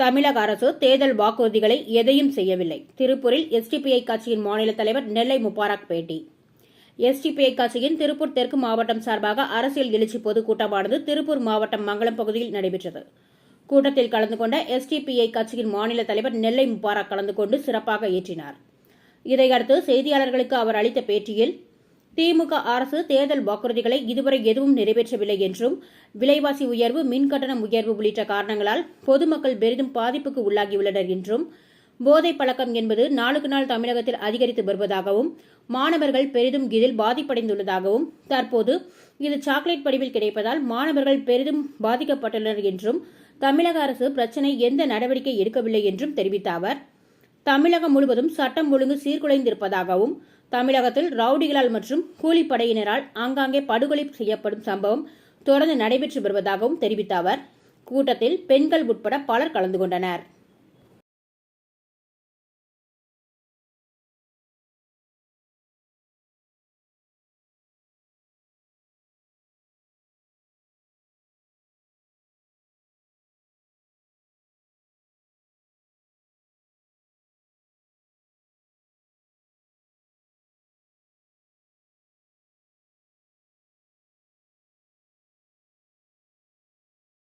தமிழக அரசு தேர்தல் வாக்குறுதிகளை எதையும் செய்யவில்லை. திருப்பூரில் எஸ்டிபிஐ கட்சியின் மாநில தலைவர் நெல்லை முபாரக் பேட்டி. எஸ்டிபிஐ கட்சியின் திருப்பூர் தெற்கு மாவட்டம் சார்பாக அரசியல் எழுச்சி பொதுக்கூட்டமானது திருப்பூர் மாவட்டம் மங்களம் பகுதியில் நடைபெற்றது. கூட்டத்தில் கலந்து கொண்ட எஸ்டிபிஐ கட்சியின் மாநில தலைவர் நெல்லை முபாரக் கலந்து கொண்டு சிறப்பாக ஏற்றினார். இதையடுத்து செய்தியாளர்களுக்கு அவர் அளித்த பேட்டியில் திமுக அரசு தேர்தல் வாக்குறுதிகளை இதுவரை எதுவும் நிறைவேற்றவில்லை என்றும் விலைவாசி உயர்வு மின்கட்டணம் உயர்வு உள்ளிட்ட காரணங்களால் பொதுமக்கள் பெரிதும் பாதிப்புக்கு உள்ளாகியுள்ளனர் என்றும் போதைப் பழக்கம் என்பது நாளுக்கு நாள் தமிழகத்தில் அதிகரித்து வருவதாகவும் மாணவர்கள் பெரிதும் இதில் பாதிப்படைந்துள்ளதாகவும் தற்போது இது சாக்லேட் படிவில் கிடைப்பதால் மாணவர்கள் பெரிதும் பாதிக்கப்பட்டுள்ளனர் என்றும் தமிழக அரசு பிரச்சினை எந்த நடவடிக்கை எடுக்கவில்லை என்றும் தெரிவித்த அவர் தமிழகம் முழுவதும் சட்டம் ஒழுங்கு சீர்குலைந்திருப்பதாகவும் தமிழகத்தில் ரவுடிகளால் மற்றும் கூலிப்படையினரால் ஆங்காங்கே படுகொலை செய்யப்படும் சம்பவம் தொடர்ந்து நடைபெற்று வருவதாகவும் தெரிவித்த அவர் கூட்டத்தில் பெண்கள் உட்பட பலர் கலந்து கொண்டனர்.